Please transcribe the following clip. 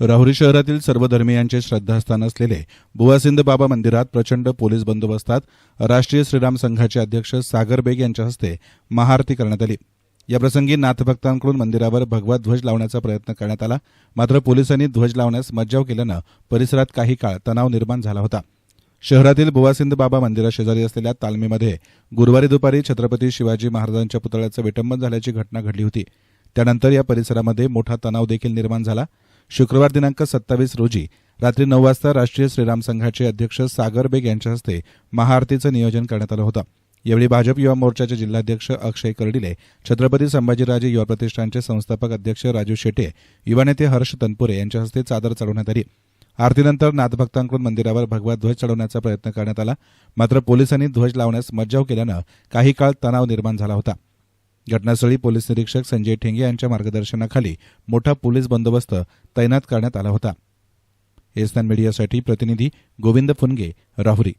राहुरी शहरातील सर्व धर्मियांचे श्रद्धास्थान असलेले बुवासिंद बाबा मंदिरात प्रचंड पोलीस बंदोबस्तात राष्ट्रीय श्रीराम संघाचे अध्यक्ष सागर बेग यांच्या हस्ते महाआरती करण्यात आली. याप्रसंगी नाथभक्तांकडून मंदिरावर भगवा ध्वज लावण्याचा प्रयत्न करण्यात आला. मात्र पोलिसांनी ध्वज लावण्यास मज्जाव केल्यानं परिसरात काही काळ तणाव निर्माण झाला होता. शहरातील बुवासिंद बाबा मंदिराशेजारी असलेल्या तालमीमध्ये गुरुवारी दुपारी छत्रपती शिवाजी महाराजांच्या पुतळ्याचं विटंबन झाल्याची घटना घडली होती. त्यानंतर या परिसरामध्ये मोठा तणाव देखील निर्माण झाला. शुक्रवार दिनांक सत्तावीस रोजी रात्री नऊ वाजता राष्ट्रीय श्रीराम संघाचे अध्यक्ष सागर बेग यांच्या हस्ते महाआरतीचं नियोजन करण्यात आलं होतं. यावेळी भाजप युवा मोर्चाचे जिल्हाध्यक्ष अक्षय कर्डिले छत्रपती संभाजीराजे युवा प्रतिष्ठानचे संस्थापक अध्यक्ष राजू शेटे युवा नेते हर्ष तनपुरे यांच्या हस्ते चादर चढवण्यात आली. आरतीनंतर नाथभक्तांकडून मंदिरावर भगवा ध्वज चढवण्याचा प्रयत्न करण्यात आला. मात्र पोलिसांनी ध्वज लावण्यास मज्जाव केल्यानं काही काळ तणाव निर्माण झाला होता. घटनास्थळी पोलीस निरीक्षक संजय ठेंगे यांच्या मार्गदर्शनाखाली मोठा पोलीस बंदोबस्त तैनात करण्यात आला होता. एस्तान मीडियासाठी प्रतिनिधी गोविंद फुनगे राहुरी